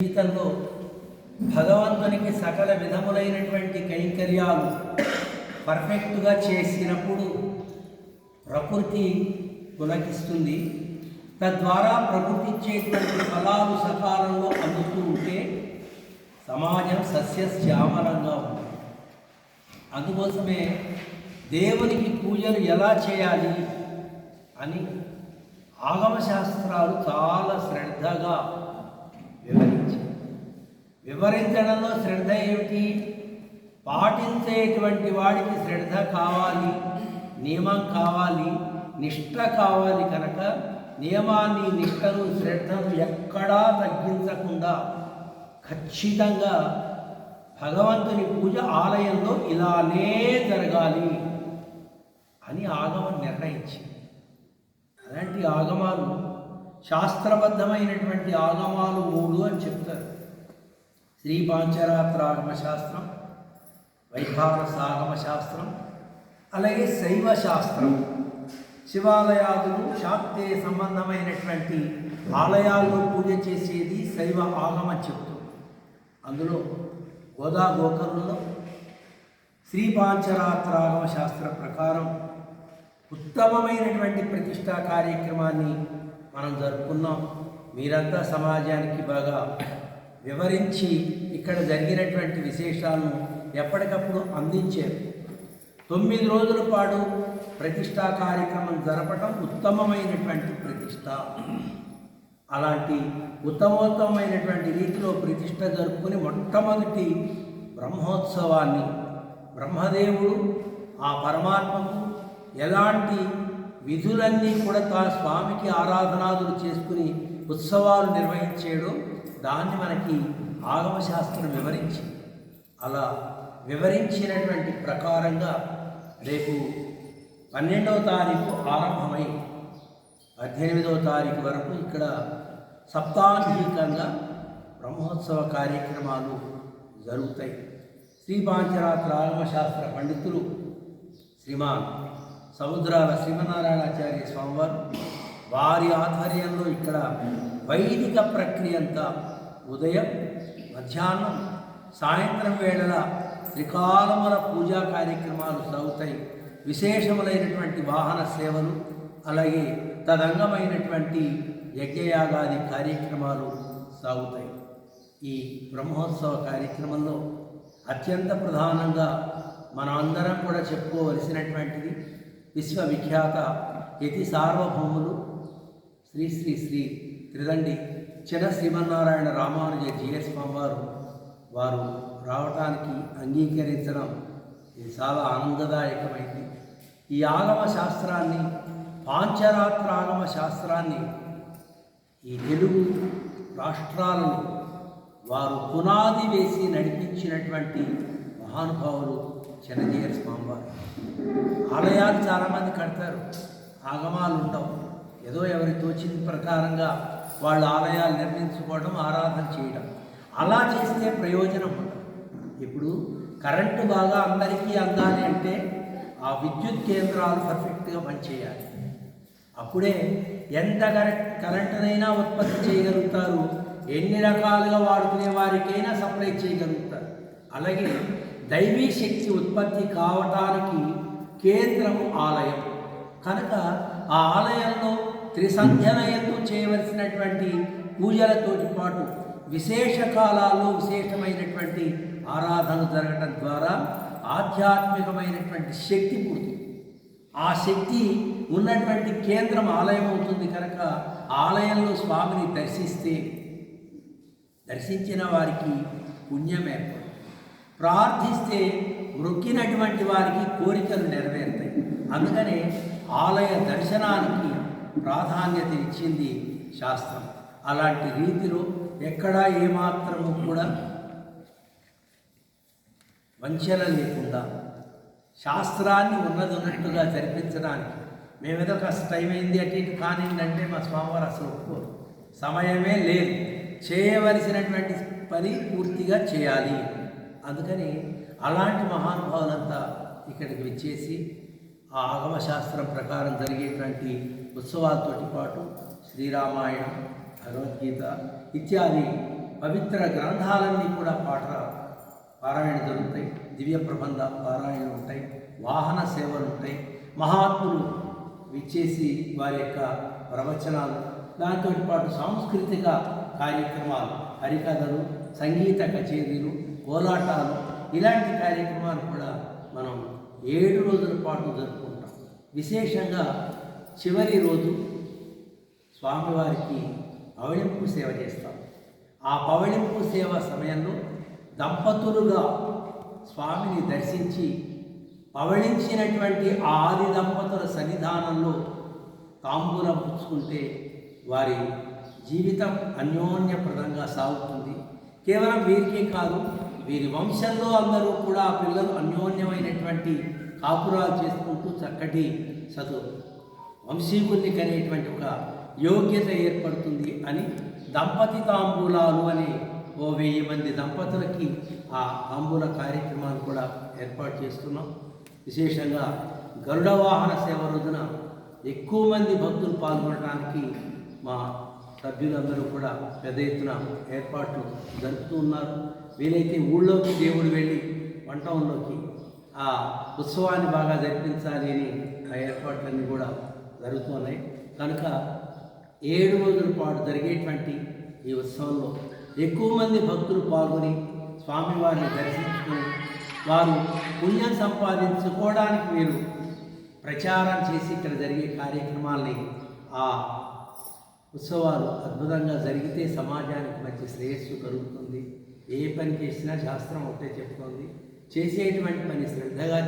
జీవితంలో భగవంతునికి సకల విధములైనటువంటి కైంకర్యాలు పర్ఫెక్ట్గా చేసినప్పుడు ప్రకృతి పులకిస్తుంది తద్వారా ప్రకృతి ఇచ్చేటువంటి ఫలాలు సకాలంలో అందుతూ ఉంటే సమాజం సస్యశ్యామలంగా ఉంటుంది. అందుకోసమే దేవునికి పూజలు ఎలా చేయాలి అని ఆగమ శాస్త్రాలు చాలా శ్రద్ధగా వివరించి వివరించడంలో శ్రద్ధ ఏమిటి? పాటించేటువంటి వాడికి శ్రద్ధ కావాలి నియమం కావాలి నిష్ట కావాలి కనుక నియమాన్ని నిష్టను శ్రద్ధను ఎక్కడా తగ్గించకుండా ఖచ్చితంగా భగవంతుని పూజ ఆలయంలో ఇలానే జరగాలి అని ఆగమం నిర్ణయించింది. అలాంటి ఆగమాలు శాస్త్రబద్ధమైనటువంటి ఆగమాలు మూడు అని చెప్తారు. శ్రీ పాంచరాత్రాగమ శాస్త్రం వైఖానస సాగమ శాస్త్రం అలాగే శైవ శాస్త్రం శివాలయాదులు శాక్తే సంబంధమైనటువంటి ఆలయాల్లో పూజ చేసేది శైవ ఆగమ చెప్తుంది అందులో గోదా గోకర్ణంలో శ్రీ పాంచరాత్రాగమ శాస్త్ర ప్రకారం ఉత్తమమైనటువంటి ప్రతిష్టా కార్యక్రమాన్ని మనం జరుపుకున్నాం. మీరంతా సమాజానికి బాగా వివరించి ఇక్కడ జరిగినటువంటి విశేషాలను ఎప్పటికప్పుడు అందించారు. తొమ్మిది రోజుల పాటు ప్రతిష్టా కార్యక్రమం జరపటం ఉత్తమమైనటువంటి ప్రతిష్ట. అలాంటి ఉత్తమోత్తమైనటువంటి రీతిలో ప్రతిష్ట జరుపుకుని మొట్టమొదటి బ్రహ్మోత్సవాన్ని బ్రహ్మదేవుడు ఆ పరమాత్మకు ఎలాంటి విధులన్నీ కూడా తా స్వామికి ఆరాధనాదులు చేసుకుని ఉత్సవాలు నిర్వహించాడో. దాన్ని మనకి ఆగమశాస్త్రం వివరించి అలా వివరించినటువంటి ప్రకారంగా రేపు పన్నెండవ తారీఖు ఆరంభమై పద్దెనిమిదవ తారీఖు వరకు ఇక్కడ సప్తాంగికంగా బ్రహ్మోత్సవ కార్యక్రమాలు జరుగుతాయి. శ్రీ పాంచరాత్ర ఆగమశాస్త్ర పండితులు శ్రీమాన్ సముద్రాల శ్రీమనారాయణాచార్య స్వామివారు వారి ఆధ్వర్యంలో ఇక్కడ వైదిక ప్రక్రియ అంతా ఉదయం మధ్యాహ్నం సాయంత్రం వేళల త్రికాలముల పూజా కార్యక్రమాలు సాగుతాయి. విశేషములైనటువంటి వాహన సేవలు అలాగే తదంగమైనటువంటి యజ్ఞయాగాది కార్యక్రమాలు సాగుతాయి. ఈ బ్రహ్మోత్సవ కార్యక్రమంలో అత్యంత ప్రధానంగా మనం అందరం కూడా చెప్పుకోవలసినటువంటిది విశ్వవిఖ్యాత యతి సార్వభౌములు శ్రీ శ్రీ శ్రీ త్రిదండి చిన శ్రీమన్నారాయణ రామానుజ జిఎస్ వారు వారు రావటానికి అంగీకరించడం ఇది చాలా ఆనందదాయకమైంది. ఈ ఆగమ శాస్త్రాన్ని పాంచరాత్ర ఆగమ శాస్త్రాన్ని ఈ తెలుగు రాష్ట్రాలను వారు పునాది వేసి నడిపించినటువంటి మహానుభావులు చిన్నజీయర్ స్వామివారు. ఆలయాలు చాలామంది కడతారు. ఆగమాలు ఉండవు. ఎవరి తోచిన ప్రకారంగా వాళ్ళు ఆలయాలు నిర్మించుకోవడం ఆరాధన చేయడం అలా చేస్తే ప్రయోజనం ఇప్పుడు కరెంటు బాగా అందరికీ అందాలి అంటే ఆ విద్యుత్ కేంద్రాలు పర్ఫెక్ట్గా పనిచేయాలి. అప్పుడే ఎంత కరెక్ట్ కరెంటునైనా ఉత్పత్తి చేయగలుగుతారు ఎన్ని రకాలుగా వాడుకునే వారికైనా సప్లై చేయగలుగుతారు. అలాగే దైవీ శక్తి ఉత్పత్తి కావటానికి కేంద్రము ఆలయం. కనుక ఆ ఆలయంలో త్రిసంధ్యనయంతో చేయవలసినటువంటి పూజలతోటి పాటు విశేష కాలాల్లో విశేషమైనటువంటి ఆరాధన జరగటం ద్వారా ఆధ్యాత్మికమైనటువంటి శక్తి పుడుతుంది. ఆ శక్తి ఉన్నటువంటి కేంద్రం ఆలయం అవుతుంది కనుక ఆలయంలో స్వామిని దర్శిస్తే దర్శించిన వారికి పుణ్యం ఏర్పడుతుంది. ప్రార్థిస్తే మొక్కినటువంటి వారికి కోరికలు నెరవేరుతాయి. అందుకనే ఆలయ దర్శనానికి ప్రాధాన్యత ఇచ్చింది శాస్త్రం. అలాంటి రీతిలో ఎక్కడా ఏమాత్రము కూడా వంచన లేకుండా శాస్త్రాన్ని ఉన్నది ఉన్నట్టుగా జరిపించడానికి మేమేదో కాస్త టైం అయింది అటు ఇటు కానిందంటే మా స్వామివారు అసలు ఒప్పుకోరు. సమయమే లేదు. చేయవలసినటువంటి పని పూర్తిగా చేయాలి. అందుకని అలాంటి మహానుభావులంతా ఇక్కడికి వచ్చేసి ఆ ఆగమశాస్త్రం ప్రకారం జరిగేటువంటి ఉత్సవాలతోటి పాటు శ్రీరామాయణం భగవద్గీత ఇత్యాది పవిత్ర గ్రంథాలన్నీ కూడా పాట పారాయణ జరుగుతాయి. దివ్య ప్రబంధ పారాయణలు ఉంటాయి. వాహన సేవలు ఉంటాయి. మహాత్ములు విచ్చేసి వారి యొక్క ప్రవచనాలు దాంతో పాటు సాంస్కృతిక కార్యక్రమాలు హరికథలు సంగీత కచేరీలు కోలాటాలు ఇలాంటి కార్యక్రమాలు కూడా మనం ఏడు రోజుల పాటు జరుపుకుంటాం. విశేషంగా చివరి రోజు స్వామివారికి పవళింపు సేవ చేస్తాం. ఆ పవళింపు సేవ సమయంలో దంపతులుగా స్వామిని దర్శించి పవళించినటువంటి ఆది దంపతుల సన్నిధానంలో తాంబూలం పుచ్చుకుంటే వారి జీవితం అన్యోన్యప్రదంగా సాగుతుంది. కేవలం వీరికే కాదు వీరి వంశంలో అందరూ కూడా పిల్లలు అన్యోన్యమైనటువంటి కాపురాలు చేసుకుంటూ చక్కటి చదువు వంశీకుల్ని కనేటువంటి ఒక యోగ్యత ఏర్పడుతుంది అని దంపతి తాంబూలాలు అని ఓ వెయ్యి మంది దంపతులకి ఆ తాంబూల కార్యక్రమాన్ని కూడా ఏర్పాటు చేస్తున్నాం. విశేషంగా గరుడ వాహన సేవ రోజున ఎక్కువ మంది భక్తులు పాల్గొనడానికి మా సభ్యులందరూ కూడా పెద్ద ఎత్తున ఏర్పాట్లు జరుపుతూ ఉన్నారు. వీలైతే ఊళ్ళోకి దేవుడు వెళ్ళి వంటంలోకి ఆ ఉత్సవాన్ని బాగా జరిపించాలి అని ఆ ఏర్పాట్లన్నీ కూడా జరుగుతున్నాయి. కనుక ఏడు రోజుల పాటు జరిగేటువంటి ఈ ఉత్సవంలో ఎక్కువ మంది భక్తులు పాల్గొని స్వామివారిని దర్శించుకొని వారు పుణ్యం సంపాదించుకోవడానికి మీరు ప్రచారం చేసి ఇక్కడ జరిగే కార్యక్రమాల్ని ఆ ఉత్సవాలు అద్భుతంగా జరిగితే సమాజానికి మంచి శ్రేయస్సు కలుగుతుంది. ఏ పని చేసినా శాస్త్రం ఒకటే చెప్తోంది. చేసేటువంటి పని శ్రద్ధగా